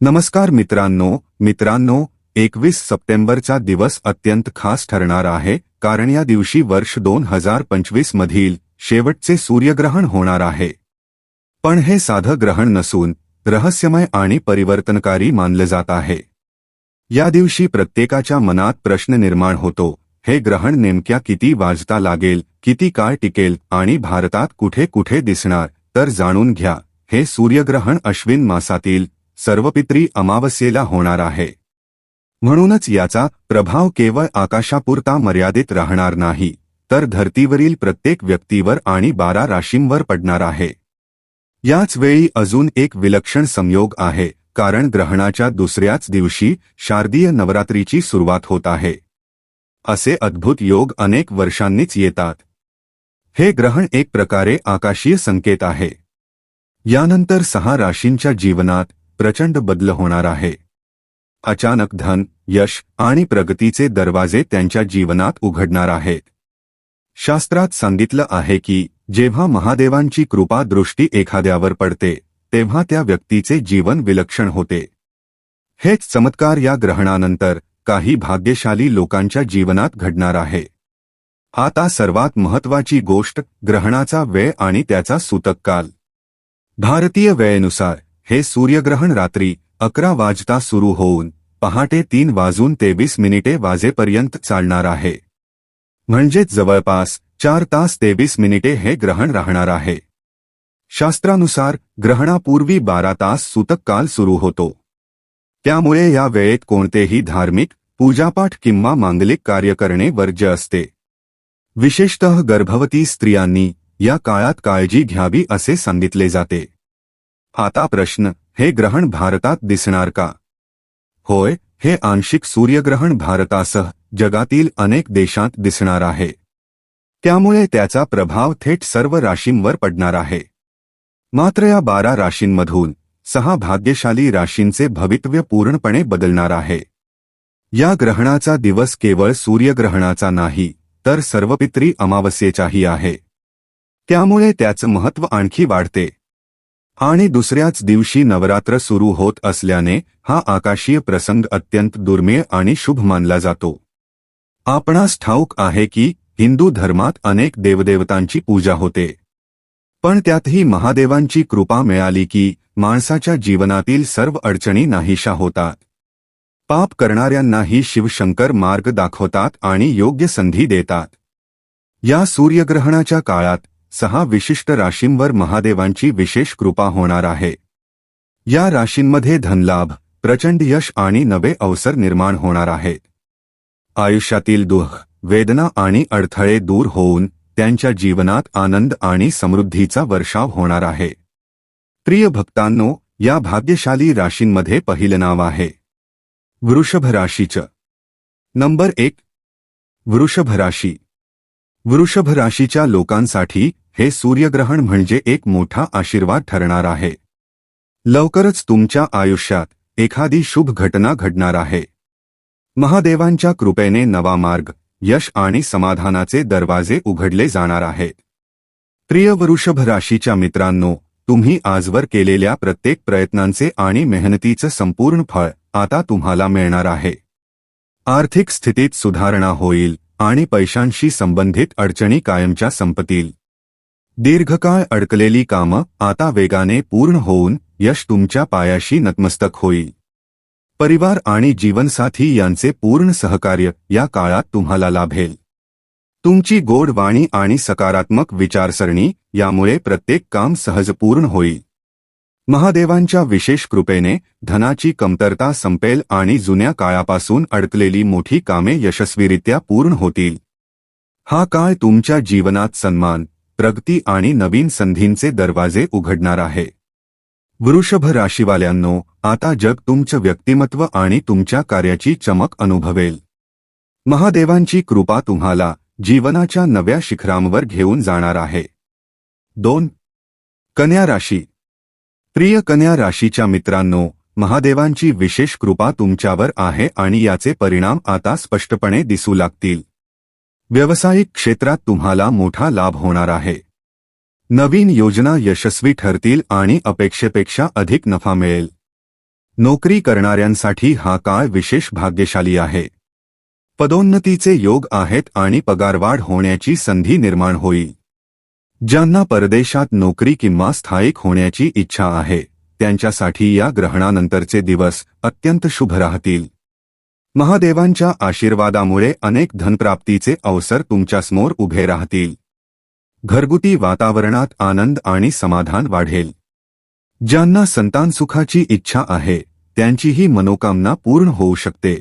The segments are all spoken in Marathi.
नमस्कार मित्रांनो मित्रांनो एकवीस सप्टेंबरचा दिवस अत्यंत खास ठरणार आहे कारण या दिवशी वर्ष दोन हजार पंचवीस मधील शेवटचे सूर्यग्रहण होणार आहे. पण हे साधं ग्रहण नसून रहस्यमय आणि परिवर्तनकारी मानलं जात आहे. या दिवशी प्रत्येकाच्या मनात प्रश्न निर्माण होतो हे ग्रहण नेमक्या किती वाजता लागेल किती काळ टिकेल आणि भारतात कुठे कुठे दिसणार तर जाणून घ्या हे सूर्यग्रहण अश्विन मासातील सर्वपित्री अमावस्येला होणार आहे. म्हणूनच याचा प्रभाव केवळ आकाशापुरता मर्यादित राहणार नाही तर धर्तीवरील प्रत्येक व्यक्तीवर आणि बारा राशींवर पडणार आहे. याच वेळी अजून एक विलक्षण संयोग आहे कारण ग्रहणाच्या दुसऱ्याच दिवशी शारदीय नवरात्रीची सुरुवात होत आहे. असे अद्भुत योग अनेक वर्षांनीच येतात. हे ग्रहण एक प्रकारे आकाशीय संकेत आहे. यानंतर सहा राशींच्या जीवनात प्रचंड बदल होणार आहे. अचानक धन यश आणि प्रगतीचे दरवाजे त्यांच्या जीवनात उघडणार आहेत. शास्त्रात सांगितलं आहे की जेव्हा महादेवांची कृपा दृष्टी एखाद्यावर पडते तेव्हा त्या व्यक्तीचे जीवन विलक्षण होते. हेच चमत्कार या ग्रहणानंतर काही भाग्यशाली लोकांच्या जीवनात घडणार आहे. आता सर्वात महत्वाची गोष्ट ग्रहणाचा वेळ आणि त्याचा सूतक काल. भारतीय वेळेनुसार हे सूर्यग्रहण रात्री अकरा वाजता सुरू होऊन पहाटे तीन वाजून तेवीस मिनिटे वाजेपर्यंत चालणार आहे. म्हणजेच जवळपास चार तास तेवीस मिनिटे हे ग्रहण राहणार आहे. शास्त्रानुसार ग्रहणापूर्वी बारा तास सूतक काल सुरू होतो. त्यामुळे या वेळेत कोणतेही धार्मिक पूजापाठ किंवा मांगलिक कार्य करणे वर्ज्य असते. विशेषतः गर्भवती स्त्रियांनी या काळात काळजी घ्यावी असे सांगितले जाते. आता प्रश्न हे ग्रहण भारतात दिसणार का? होय हे आंशिक सूर्यग्रहण भारतासह जगातील अनेक देशांत दिसणार आहे. त्यामुळे त्याचा प्रभाव थेट सर्व राशींवर पडणार आहे. मात्र या बारा राशींमधून सहा भाग्यशाली राशींचे भवितव्य पूर्णपणे बदलणार आहे. या ग्रहणाचा दिवस केवळ सूर्यग्रहणाचा नाही तर सर्वपित्री अमावस्येचाही आहे. त्यामुळे त्याचं महत्त्व आणखी वाढते. आणि दुसऱ्याच दिवशी नवरात्र सुरू होत असल्याने हा आकाशीय प्रसंग अत्यंत दुर्मिळ आणि शुभ मानला जातो. आपणास ठाऊक आहे की हिंदू धर्मात अनेक देवदेवतांची पूजा होते. पण त्यातही महादेवांची कृपा मिळाली की माणसाच्या जीवनातील सर्व अडचणी नाहीशा होतात. पाप करणाऱ्यांनाही शिवशंकर मार्ग दाखवतात आणि योग्य संधी देतात. या सूर्यग्रहणाच्या काळात सहा विशिष्ट राशींवर महादेवांची विशेष कृपा होणार आहे. या राशींमध्ये धनलाभ प्रचंड यश आणि नवे अवसर निर्माण होणार आहेत आयुष्यातील दुःख वेदना आणि अडथळे दूर होऊन त्यांच्या जीवनात आनंद आणि समृद्धीचा वर्षाव होणार आहे. प्रिय भक्तांनो या भाग्यशाली राशींमध्ये पहिलं नाव आहे. वृषभ राशीचं. नंबर एक. वृषभ राशी. वृषभ राशीच्या लोकांसाठी हे सूर्यग्रहण म्हणजे एक मोठा आशीर्वाद ठरणार आहे. लवकरच तुमच्या आयुष्यात एखादी शुभ घटना घडणार आहे. महादेवांच्या कृपेने नवा मार्ग यश आणि समाधानाचे दरवाजे उघडले जाणार आहेत प्रिय वृषभ राशीच्या मित्रांनो तुम्ही आजवर केलेल्या प्रत्येक प्रयत्नांचे आणि मेहनतीचं संपूर्ण फळ आता तुम्हाला मिळणार आहे. आर्थिक स्थितीत सुधारणा होईल आणि पैशांशी संबंधित अडचणी कायमच्या संपतील. दीर्घकाळ अडकलेली कामं आता वेगाने पूर्ण होऊन यश तुमच्या पायाशी नतमस्तक होईल. परिवार आणि जीवनसाथी यांचे पूर्ण सहकार्य या काळात तुम्हाला लाभेल. तुमची गोड वाणी आणि सकारात्मक विचारसरणी यामुळे प्रत्येक काम सहज पूर्ण होईल. महादेवांच्या विशेष कृपेने धनाची कमतरता संपेल आणि जुन्या काळापासून अडकलेली मोठी कामे यशस्वीरित्या पूर्ण होतील. हा काळ तुमच्या जीवनात सन्मान प्रगती आणि नवीन संधींचे दरवाजे उघडणार आहे. वृषभ राशीवाल्यांनो आता जग तुमचं व्यक्तिमत्व आणि तुमच्या कार्याची चमक अनुभवेल. महादेवांची कृपा तुम्हाला जीवनाच्या नव्या शिखरांवर घेऊन जाणार आहे. दोन. कन्या राशी. प्रिय कन्या राशीच्या मित्रांनो महादेवांची विशेष कृपा तुमच्यावर आहे आणि याचे परिणाम आता स्पष्टपणे दिसू लागतील. व्यावसायिक क्षेत्रात तुम्हाला मोठा लाभ होणार आहे. नवीन योजना यशस्वी ठरतील आणि अपेक्षेपेक्षा अधिक नफा मिळेल. नोकरी करणाऱ्यांसाठी हा काळ विशेष भाग्यशाली आहे. पदोन्नतीचे योग आहेत आणि पगारवाढ होण्याची संधी निर्माण होईल. ज्यांना परदेशात नोकरी किंवा स्थायिक होण्याची इच्छा आहे त्यांच्यासाठी या ग्रहणानंतरचे दिवस अत्यंत शुभ राहतील. महादेवांच्या आशीर्वादामुळे अनेक धनप्राप्तीचे अवसर तुमच्यासमोर उभे राहतील. घरगुती वातावरणात आनंद आणि समाधान वाढेल. ज्यांना संतान सुखाची इच्छा आहे त्यांचीही मनोकामना पूर्ण होऊ शकते.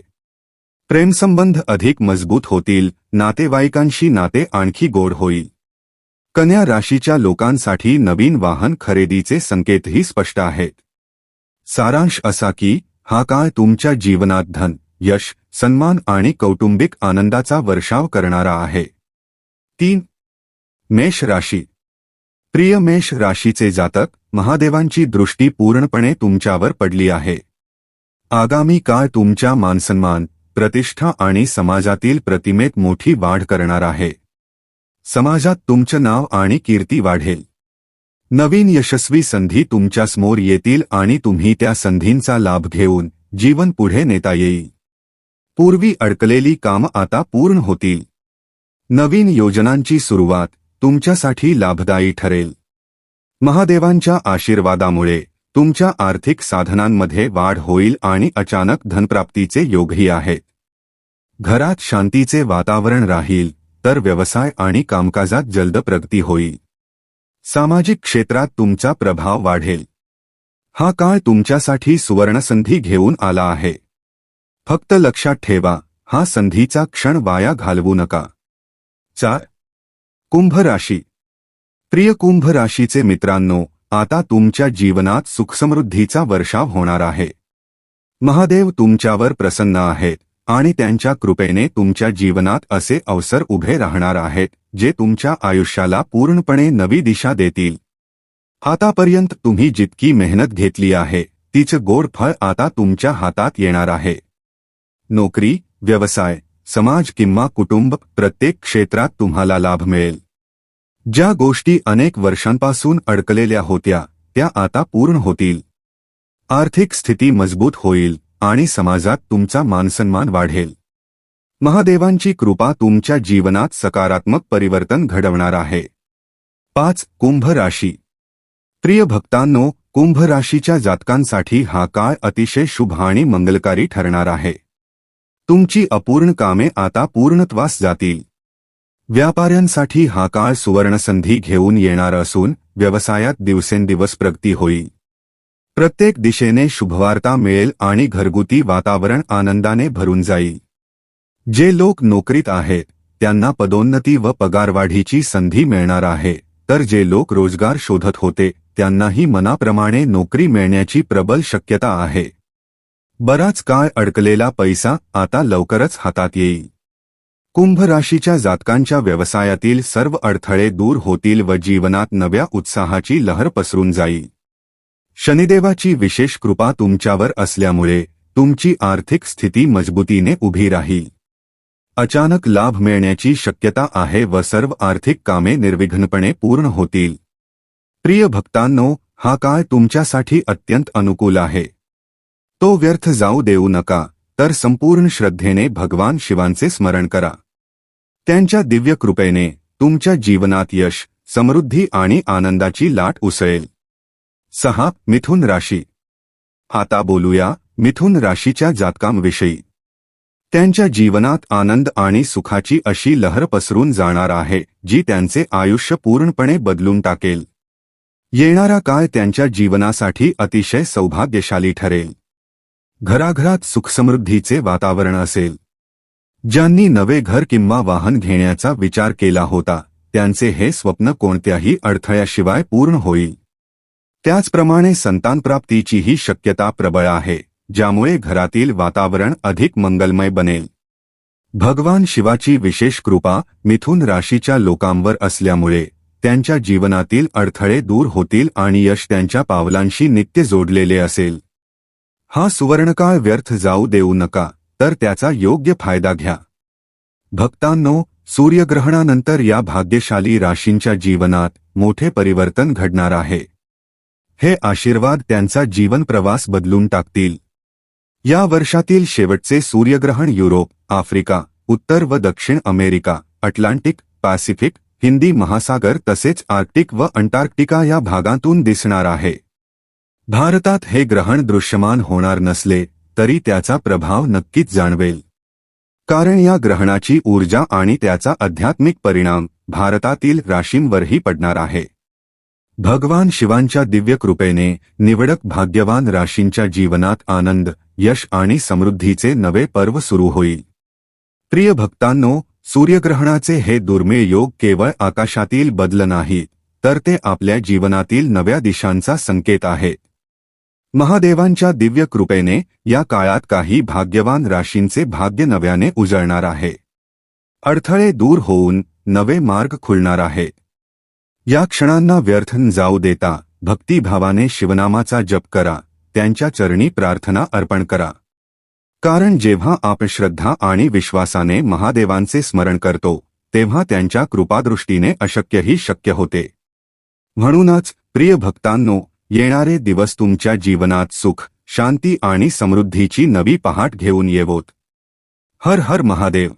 प्रेमसंबंध अधिक मजबूत होतील नातेवाईकांशी नाते आणखी गोड होईल. कन्या राशीच्या लोकांसाठी नवीन वाहन खरेदीचे संकेतही स्पष्ट आहेत. सारांश असा की हा काळ तुमच्या जीवनात धन यश सन्मान आणि कौटुंबिक आनंदाचा वर्षाव करणारा आहे. तीन. मेष राशी. प्रिय मेष राशीचे जातक महादेवांची दृष्टी पूर्णपणे तुमच्यावर पडली आहे. आगामी काळ तुमच्या मानसन्मान प्रतिष्ठा आणि समाजातील प्रतिमेत मोठी वाढ करणार आहे. समाजात तुमचं नाव आणि कीर्ती वाढेल. नवीन यशस्वी संधी तुमच्यासमोर येतील आणि तुम्ही त्या संधींचा लाभ घेऊन जीवन पुढे नेता येईल. पूर्वी अडकलेली कामं आता पूर्ण होतील. नवीन योजनांची सुरुवात तुमच्यासाठी लाभदायी ठरेल. महादेवांच्या आशीर्वादामुळे तुमच्या आर्थिक साधनांमध्ये वाढ होईल आणि अचानक धनप्राप्तीचे योगही आहेत. घरात शांतीचे वातावरण राहील तर व्यवसाय आणि कामकाजात जलद प्रगती होईल. सामाजिक क्षेत्रात तुमचा प्रभाव वाढेल. हा काळ तुमच्यासाठी सुवर्णसंधी घेऊन आला आहे. फक्त लक्षात ठेवा हा संधीचा क्षण वाया घालवू नका. चार. कुंभ राशी. प्रिय कुंभ राशीचे मित्रांनो आता तुमच्या जीवनात सुखसमृद्धीचा वर्षाव होणार आहे. महादेव तुमच्यावर प्रसन्न आहेत. आणि त्यांच्या कृपेने तुमच्या जीवनात असे अवसर उभे राहणार आहेत जे तुमच्या आयुष्याला पूर्णपणे नवी दिशा देतील. आतापर्यंत तुम्ही जितकी मेहनत घेतली आहे तिचं गोड फळ आता तुमच्या हातात येणार आहे. नोकरी व्यवसाय समाज किंवा कुटुंब प्रत्येक क्षेत्रात तुम्हाला लाभ मिळेल. ज्या गोष्टी अनेक वर्षांपासून अडकलेल्या होत्या त्या आता पूर्ण होतील. आर्थिक स्थिती मजबूत होईल. आणि समाजात तुमचा मानसन्मान वाढेल. महादेवांची कृपा तुमच्या जीवनात सकारात्मक परिवर्तन घडवणार आहे. पाच कुंभ राशी. प्रिय भक्तांनो कुंभ राशीच्या जातकांसाठी हा काळ अतिशय शुभ आणि मंगलकारी ठरणार आहे. तुमची अपूर्ण कामे आता पूर्णत्वास जातील. व्यापाऱ्यांसाठी हा काळ सुवर्णसंधी घेऊन येणार असून व्यवसायात दिवसेंदिवस प्रगती होईल. प्रत्येक दिशेने शुभवार्ता मिळेल आणि घरगुती वातावरण आनंदाने भरून जाईल. जे लोक नोकरीत आहेत त्यांना पदोन्नती व पगारवाढीची संधी मिळणार आहे. तर जे लोक रोजगार शोधत होते त्यांनाही मनाप्रमाणे नोकरी मिळण्याची प्रबल शक्यता आहे. बराच काळ अडकलेला पैसा आता लवकरच हातात येईल. कुंभ राशीच्या जातकांच्या व्यवसायातील सर्व अडथळे दूर होतील व जीवनात नव्या उत्साहाची लहर पसरून जाईल. शनिदेवाची विशेष कृपा तुमच्यावर असल्यामुळे तुमची आर्थिक स्थिती मजबूतीने उभी राहील. अचानक लाभ मिळण्याची शक्यता आहे व सर्व आर्थिक कामे निर्विघ्नपणे पूर्ण होतील. प्रिय भक्तांनो हा काळ तुमच्यासाठी अत्यंत अनुकूल आहे. तो व्यर्थ जाऊ देऊ नका तर संपूर्ण श्रद्धेने भगवान शिवांचे स्मरण करा. त्यांच्या दिव्य कृपेने तुमच्या जीवनात यश समृद्धी आणि आनंदाची लाट उसळेल. सहा मिथुन राशी. आता बोलूया मिथुन राशीच्या जातकांविषयी. त्यांच्या जीवनात आनंद आणि सुखाची अशी लहर पसरून जाणार आहे जी त्यांचे आयुष्य पूर्णपणे बदलून टाकेल. येणारा काळ त्यांच्या जीवनासाठी अतिशय सौभाग्यशाली ठरेल. घराघरात सुखसमृद्धीचे वातावरण असेल. ज्यांनी नवे घर किंवा वाहन घेण्याचा विचार केला होता त्यांचे हे स्वप्न कोणत्याही अडथळ्याशिवाय पूर्ण होईल. त्याचप्रमाणे संतानप्राप्तीचीही शक्यता प्रबळ आहे ज्यामुळे घरातील वातावरण अधिक मंगलमय बनेल. भगवान शिवाची विशेष कृपा मिथुन राशीच्या लोकांवर असल्यामुळे त्यांच्या जीवनातील अडथळे दूर होतील आणि यश त्यांच्या पावलांशी नित्य जोडलेले असेल. हा सुवर्णकाळ व्यर्थ जाऊ देऊ नका तर त्याचा योग्य फायदा घ्या. भक्तांनो सूर्यग्रहणानंतर या भाग्यशाली राशींच्या जीवनात मोठे परिवर्तन घडणार आहे. हे आशीर्वाद त्यांचा जीवन प्रवास बदलून टाकतील. या वर्षातील शेवटचे सूर्यग्रहण युरोप आफ्रिका उत्तर व दक्षिण अमेरिका अटलांटिक पॅसिफिक हिंदी महासागर तसेच आर्क्टिक व अंटार्क्टिका या भागातून दिसणार आहे. भारतात हे ग्रहण दृश्यमान होणार नसले तरी त्याचा प्रभाव नक्कीच जाणवेल. कारण या ग्रहणाची ऊर्जा आणि त्याचा आध्यात्मिक परिणाम भारतातील राशींवरही पडणार आहे. भगवान शिवांच्या दिव्य कृपेने निवडक भाग्यवान राशींच्या जीवनात आनंद यश आणि समृद्धीचे नवे पर्व सुरू होईल. प्रिय भक्तांनो सूर्यग्रहणाचे हे दुर्मिळ योग केवळ आकाशातील बदल नाही तर ते आपल्या जीवनातील नव्या दिशांचा संकेत आहे. महादेवांच्या दिव्य कृपेने या काळात काही भाग्यवान राशींचे भाग्य नव्याने उजळणार आहे. अडथळे दूर होऊन नवे मार्ग खुलणार आहे. या क्षणांना व्यर्थ जाऊ देता भक्तिभावाने शिवनामाचा जप करा त्यांच्या चरणी प्रार्थना अर्पण करा. कारण जेव्हा आपण श्रद्धा आणि विश्वासाने महादेवांचे स्मरण करतो तेव्हा त्यांच्या कृपादृष्टीने अशक्यही शक्य होते. म्हणूनच प्रिय भक्तांनो येणारे दिवस तुमच्या जीवनात सुख शांती आणि समृद्धीची नवी पहाट घेऊन येवोत. हर हर महादेव.